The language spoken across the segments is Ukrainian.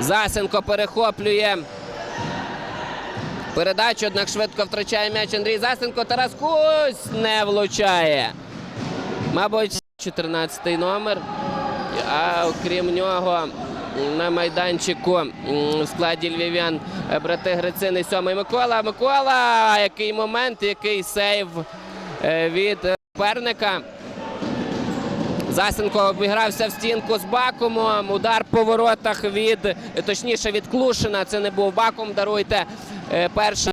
Засенко перехоплює. Передачу, однак швидко втрачає м'яч Андрій Засенко. Тарас Кусь не влучає. Мабуть, 14-й номер. А окрім нього на майданчику в складі львів'ян е, брати Грицини, сьомий Микола. Микола! Який момент, який сейв е, від е, суперника. Засенко обігрався в стінку з Бакумом. Удар по воротах від, точніше, від Клушина. Це не був Бакум, даруйте. Е, Перша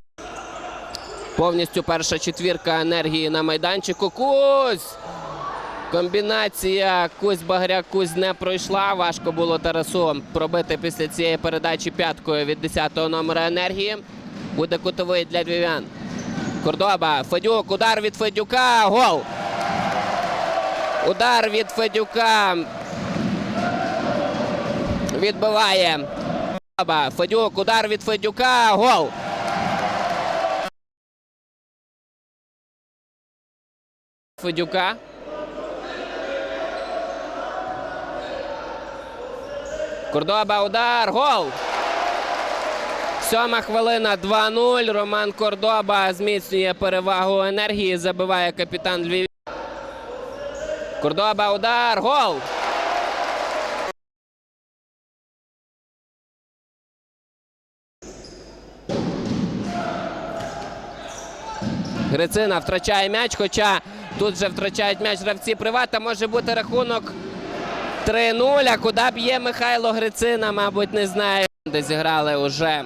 повністю перша четвірка енергії на майданчику. Кузь! Комбінація Кузь Багряк Кузь не пройшла. Важко було Тарасу пробити після цієї передачі п'яткою від 10-го номера енергії. Буде кутовий для львів'ян. Кордоба, Федюк, удар від Федюка. Гол! Удар від Федюка. Відбиває. Федюк, удар від Федюка. Гол! Федюка. Кордоба, удар, гол! Сьома хвилина 2-0. Роман Кордоба зміцнює перевагу енергії. Забиває капітан Львів. Кордоба, удар, гол! Грицина втрачає м'яч, хоча тут вже втрачають м'яч гравці привата. Може бути рахунок 3-0. А куди б'є Михайло Грицина, мабуть, не знаю. Де зіграли уже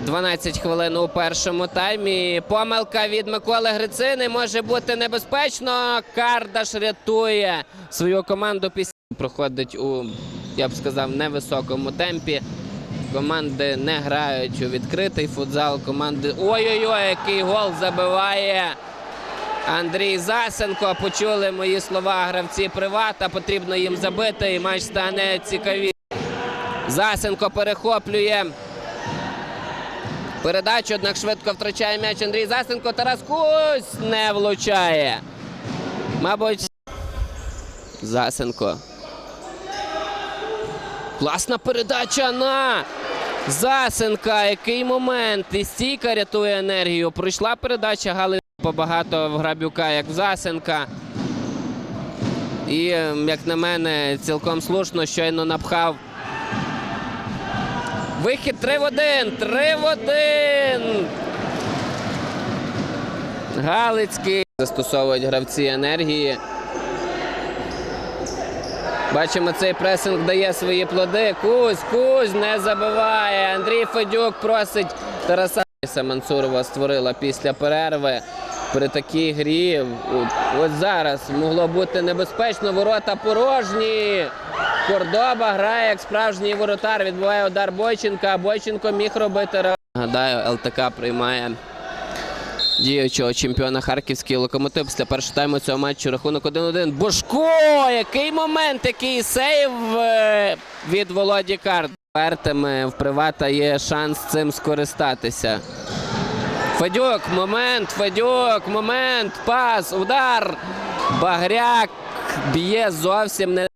12 хвилин у першому таймі. Помилка від Миколи Грицини може бути небезпечно. Кардаш рятує свою команду після проходить у, я б сказав, невисокому темпі. Команди не грають у відкритий футзал. Команди. Ой-ой-ой, який гол забиває Андрій Засенко. Почули мої слова гравці привата. Потрібно їм забити, і матч стане цікавішим. Засенко перехоплює. Передачу, однак швидко втрачає м'яч Андрій Засенко. Тарас Кусь не влучає. Мабуть, Засенко. Класна передача на Засенка. Який момент. І стійка рятує енергію. Пройшла передача Гали побагато в Грабюка, як в Засенка. І, як на мене, цілком слушно щойно напхав. Вихід 3 в 1. 3 в 1. Галицький. Застосовують гравці енергії. Бачимо, цей пресинг дає свої плоди. Кузь, Кузь не забиває. Андрій Федюк просить Тараса. Мансурова створила після перерви. При такій грі. От зараз могло бути небезпечно. Ворота порожні. Кордоба грає як справжній воротар. Відбуває удар Бойченка. Бойченко міг робити. Нагадаю, ЛТК приймає діючого чемпіона Харківський локомотив після першого тайму цього матчу рахунок 1-1. Бошко! Який момент, який сейв е, від Володі Карт. Вертими в привата є шанс цим скористатися. Федюк, момент, Федюк, момент, пас, удар. Багряк б'є зовсім не.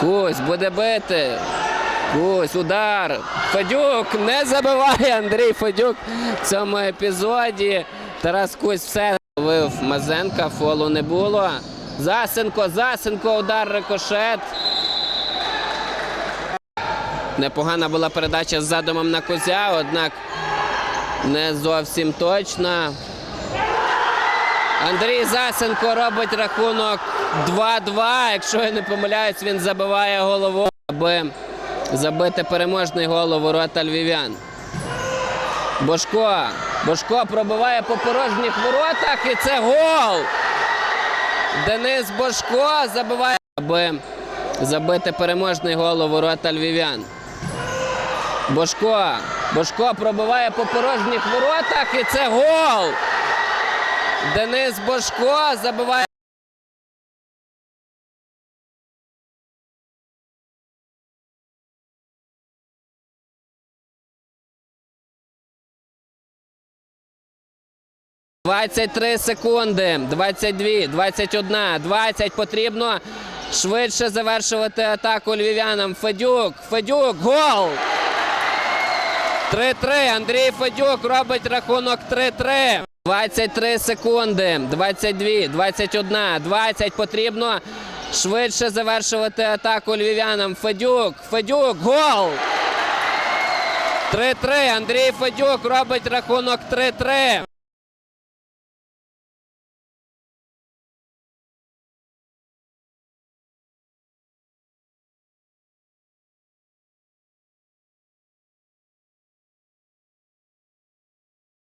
Кусь буде бити. Кусь, удар. Федюк не забиває Андрій Федюк в цьому епізоді. Тарас Кусь все ловив Мазенка, фолу не було. Засенко, Засенко, удар рикошет. Непогана була передача з задумом на Кузя, однак не зовсім точна. Андрій Засенко робить рахунок 2-2. Якщо я не помиляюсь, він забиває голову, аби забити переможний гол у ворота львів'ян. Бошко. Бошко пробиває по порожніх воротах і це гол. Денис Бошко забиває, аби забити переможний гол у ворота львів'ян. Бошко. Бошко пробиває по порожніх воротах і це гол. Денис Бошко забиває. «23 секунди, 22, 21, 20 потрібно. швидше завершувати атаку львів'янам. Федюк, Федюк, гол! 3-3. Андрій Федюк робить рахунок 3-3. 23 секунди. 22, 21, 20. Потрібно швидше завершувати атаку львів'янам. Федюк, Федюк, гол! 3-3. Андрій Федюк робить рахунок 3-3.